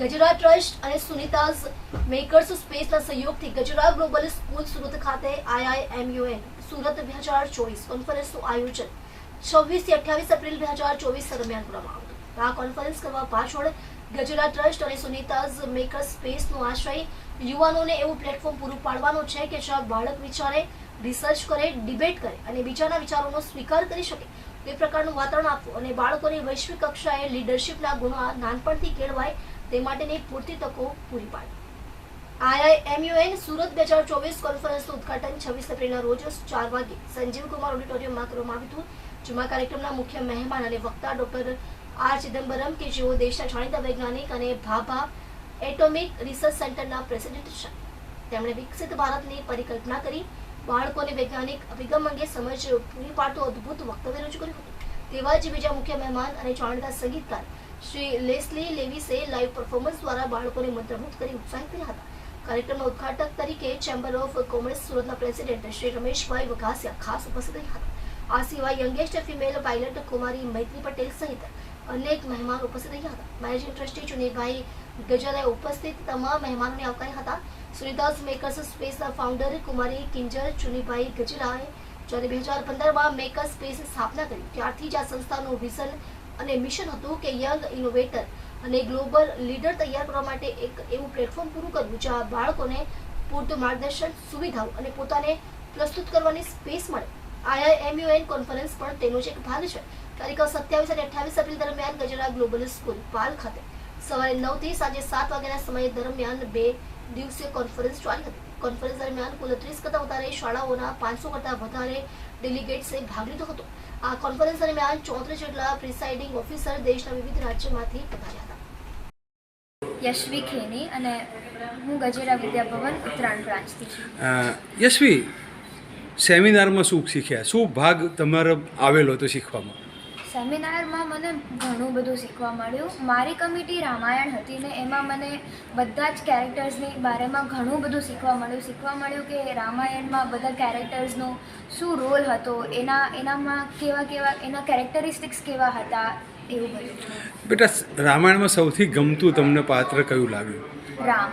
Gujarat trust અને સુનિતાઝ makers સ્પેસના સહયોગથી ગજરા ગ્લોબલ સ્કૂલ સુરત ખાતે આઈઆઈએમયુએન સુરત બે હજાર ચોવીસ કોન્ફરન્સનું આયોજન છવ્વીસથી અઠ્યાવીસ એપ્રિલ બે હજાર ચોવીસ દરમિયાન કરવામાં આવ્યું આ કોન્ફરન્સ કરવા પાછળ ગજરા ટ્રસ્ટ અને સુનિતાઝ મેકર્સ સ્પેસનો આશ્રય યુવાનોને એવું પ્લેટફોર્મ પૂરું પાડવાનો છે કે જ્યાં બાળક વિચારે, રિસર્ચ કરે, ડિબેટ કરે અને બીજાના વિચારોનો સ્વીકાર કરી શકે તે પ્રકારનું વાતાવરણ આપવું અને બાળકોને વૈશ્વિક કક્ષાએ લીડરશિપના ગુણો નાનપણથી કેળવાય તે માટેની પૂરતી તકો પૂરી પાડી. આઈઆઈએમયુએન સુરત બે હજાર ચોવીસ કોન્ફરન્સનું ઉદઘાટન છવ્વીસ એપ્રિલના રોજ ચાર વાગે સંજીવ કુમાર ઓડિટોરિયમમાં કરવામાં આવ્યું હતું, જેમાં કાર્યક્રમના મુખ્ય મહેમાન અને વક્તા ડોક્ટર આર ચિદમ્બરમ કે જેઓ દેશના જાણીતા વૈજ્ઞાનિક અને ભાભા એટોમિક રિસર્ચ સેન્ટરના પ્રેસિડેન્ટ છે. તેમણે વિકસિત ભારતની પરિકલ્પના કરી બાળકોને વૈજ્ઞાનિક અભિગમ અંગે સમજ પૂરી પાડતું અદ્ભુત વક્તવ્ય રજૂ કર્યું હતું. તેવા જ બીજા મુખ્ય મહેમાન અને જાણીતા સંગીતકાર શ્રી લેસ્લી લેવિસે લાઈવ પરફોર્મન્સ દ્વારા બાળકોને મંત્રમુગ્ધ કરી ઉત્સાહિત કર્યા હતા. કાર્યક્રમના ઉદઘાટક તરીકે ચેમ્બર ઓફ કોમર્સ સુરતના પ્રેસિડેન્ટ શ્રી રમેશભાઈ વઘાસિયા ખાસ ઉપસ્થિત રહ્યા હતા. આ સિવાય યંગેસ્ટ ફિમેલ પાયલટ કુમારી મૈત્રી પટેલ સહિત અનેક મહેમાન ઉપસ્થિત રહ્યા હતા. મેનેજિંગ ટ્રસ્ટી ચુનીભાઈ ગજરાએ ઉપસ્થિત તમામ મહેમાનોને આવકાર્યા હતા. સુનિતાસ મેકર્સ સ્પેસના ફાઉન્ડર કુમારી કિંજર ચુનીભાઈ ગજરાએ જ્યારે બે હજાર પંદરમાં મેકર સ્પેસ સ્થાપના કરી, ત્યારથી જ આ સંસ્થાનું વિઝન અને મિશન હતું કે યંગ ઇનોવેટર અને ગ્લોબલ લીડર તૈયાર કરવા માટે એક એવું પ્લેટફોર્મ પૂરું કરવું, જ્યાં બાળકોને પૂરતું માર્ગદર્શન, સુવિધાઓ અને પોતાને પ્રસ્તુત કરવાની સ્પેસ મળે. આઈઆઈએમયુએન કોન્ફરન્સ પણ તેનો જ એક ભાગ છે. તારીખ સત્યાવીસ અને અઠ્યાવીસ એપ્રિલ દરમિયાન ગજરા ગ્લોબલ સ્કૂલ પાલ ખાતે. સવારે નવથી સાંજે સાત વાગ્યાના સમય દરમિયાન બે દિવસીય કોન્ફરન્સ ચાલી હતી. કોન્ફરન્સ દરમિયાન કુલ ત્રીસ કરતા વધારે શાળાઓના પાંચસો કરતા વધારે ડેલિગેટ્સે ભાગ લીધો હતો. આ કોન્ફરન્સ દરમિયાન ચોત્રીસ જેટલા પ્રિસાઇડિંગ ઓફિસર દેશના વિવિધ રાજ્યમાંથી પધાર્યા હતા. યશવી ખેની અને હું ગજેરા વિદ્યાભવન ઉત્તરાયણ બ્રાન્ચથી છું. યશવી સેમિનારમાં શું શીખ્યા? શું ભાગ તમારો આવેલો હતો શીખવામાં? સેમિનારમાં મને ઘણું બધું શીખવા મળ્યું. મારી કમિટી રામાયણ હતી ને એમાં મને બધા જ કેરેક્ટર્સની બારેમાં ઘણું બધું શીખવા મળ્યું. શીખવા મળ્યું કે રામાયણમાં બધા કેરેક્ટર્સનો શું રોલ હતો એના એનામાં કેવા કેવા એના કેરેક્ટરિસ્ટિક્સ કેવા હતા એવું બધું. બેટા રામાયણમાં સૌથી ગમતું તમને પાત્ર કયું લાગ્યું? રામ.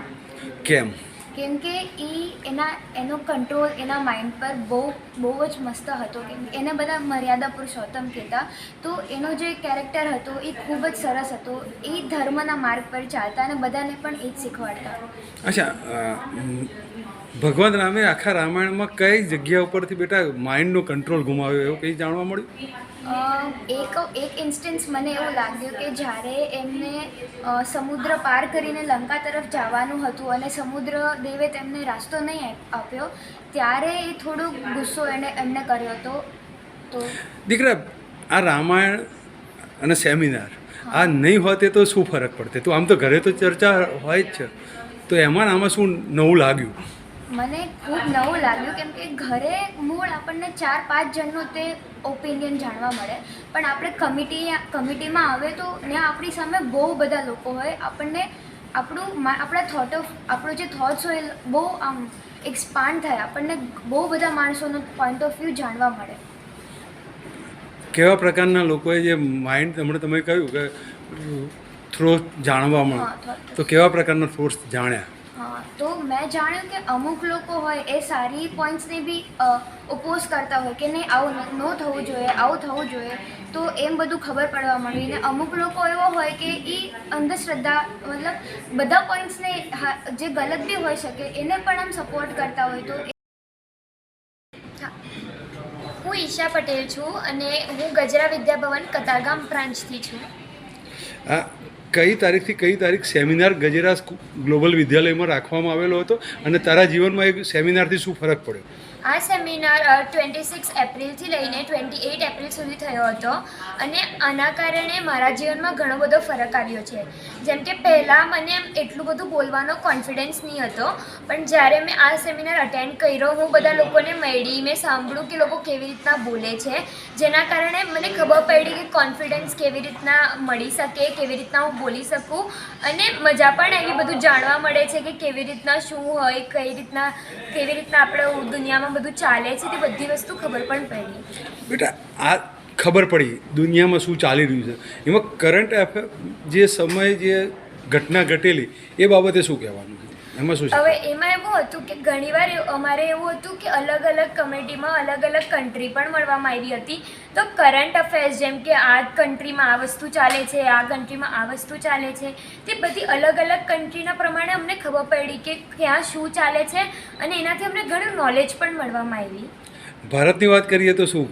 કેમ? કેમ કે એ એના, એનો કંટ્રોલ એના માઇન્ડ પર બહુ બહુ જ મસ્ત હતો. કેમ એને બધા મર્યાદા પુરુષોત્તમ કહેતા. તો એનો જે કેરેક્ટર હતો એ ખૂબ જ સરસ હતો. એ ધર્મના માર્ગ પર ચાલતા અને બધાને પણ એ જ શીખવાડતા. અચ્છા ભગવાન રામે આખા રામાયણમાં કઈ જગ્યા ઉપરથી બેટા માઇન્ડનો કંટ્રોલ ગુમાવ્યો એવું કંઈ જાણવા મળ્યું? એક એક ઇન્સ્ટન્સ મને એવું લાગ્યું કે જ્યારે એમને સમુદ્ર પાર કરીને લંકા તરફ જવાનું હતું અને સમુદ્ર દેવે તેમને રાસ્તો નહીં આપ્યો ત્યારે એ થોડો ગુસ્સો એને એમને કર્યો હતો. તો દીકરા આ રામાયણ અને સેમિનાર આ નહીં હોતે તો શું ફરક પડતે? તો આમ તો ઘરે તો ચર્ચા હોય જ છે. તો એમાં આમાં શું નવું લાગ્યું? મને ખૂબ નવું લાગ્યું કેમ કે ઘરે મૂળ આપણને ચાર પાંચ જણનો તે ઓપિનિયન જાણવા મળે. પણ આપણે કમિટી કમિટીમાં આવે તો ત્યાં આપણી સામે બહુ બધા લોકો હોય. આપણને આપણું આપણા થોટ ઓફ આપણો જે થોટ્સ હોય બહુ આમ એક્સપાન્ડ થાય. આપણને બહુ બધા માણસોનો પોઈન્ટ ઓફ વ્યૂ જાણવા મળે. કેવા પ્રકારના લોકોએ જે માઇન્ડ હમણાં તમે કહ્યું કે થ્રો જાણવામાં મળે. તો કેવા પ્રકારના થોટ્સ જાણ્યા? હા તો મેં જાણ્યું કે અમુક લોકો હોય એ સારી પોઈન્ટ્સને બી ઓપોઝ કરતા હોય કે નહીં આવું ન થવું જોઈએ આવું થવું જોઈએ તો એમ બધું ખબર પડવા મળી ને અમુક લોકો એવો હોય કે એ અંધશ્રદ્ધા મતલબ બધા પોઈન્ટ્સને જે ગલત બી હોઈ શકે એને પણ આમ સપોર્ટ કરતા હોય તો હું. ઈશા પટેલ છું અને હું ગજરા વિદ્યાભવન કતારગામ બ્રાન્ચથી છું. કઈ તારીખથી કઈ તારીખ સેમિનાર ગજેરા ગ્લોબલ વિદ્યાલયમાં રાખવામાં આવેલો હતો અને તારા જીવનમાં એક સેમિનારથી શું ફરક પડ્યો? આ સેમિનાર ટ્વેન્ટી સિક્સ એપ્રિલથી લઈને ટ્વેન્ટી એઇટ એપ્રિલ સુધી થયો હતો અને આના કારણે મારા જીવનમાં ઘણો બધો ફરક આવ્યો છે. જેમ કે પહેલાં મને એટલું બધું બોલવાનો કોન્ફિડન્સ નહીં હતો, પણ જ્યારે મેં આ સેમિનાર અટેન્ડ કર્યો, હું બધા લોકોને મળી, મેં સાંભળ્યું કે લોકો કેવી રીતના બોલે છે, જેના કારણે મને ખબર પડી કે કોન્ફિડન્સ કેવી રીતના મળી શકે, કેવી રીતના હું બોલી શકું અને મજા પણ આવી બધું જાણવા મળે છે કે કેવી રીતના શું હોય, કઈ રીતના, કેવી રીતના આપણે દુનિયામાં બધું ચાલે છે તે બધી વસ્તુ ખબર પણ પડી. બેટા, આ ખબર પડી. દુનિયામાં શું ચાલી રહ્યું છે? એમાં કરંટ અફેર જે સમય જે ઘટના ઘટેલી, એ બાબતે શું કહેવાનું એમાં શું હવે એમાં એવું હતું કે ઘણીવાર અમારે એવું હતું કે અલગ અલગ કમિટીમાં અલગ અલગ કન્ટ્રી પણ મળવામાં આવી હતી. તો કરંટ અફેર્સ જેમ કે આ કન્ટ્રીમાં આ વસ્તુ ચાલે છે આ કન્ટ્રીમાં આ વસ્તુ ચાલે છે તે બધી અલગ અલગ કન્ટ્રીના પ્રમાણે અમને ખબર પડી કે ક્યાં શું ચાલે છે અને એનાથી અમને ઘણું નોલેજ પણ મળવામાં આવી. ભારતની વાત કરીએ તો શું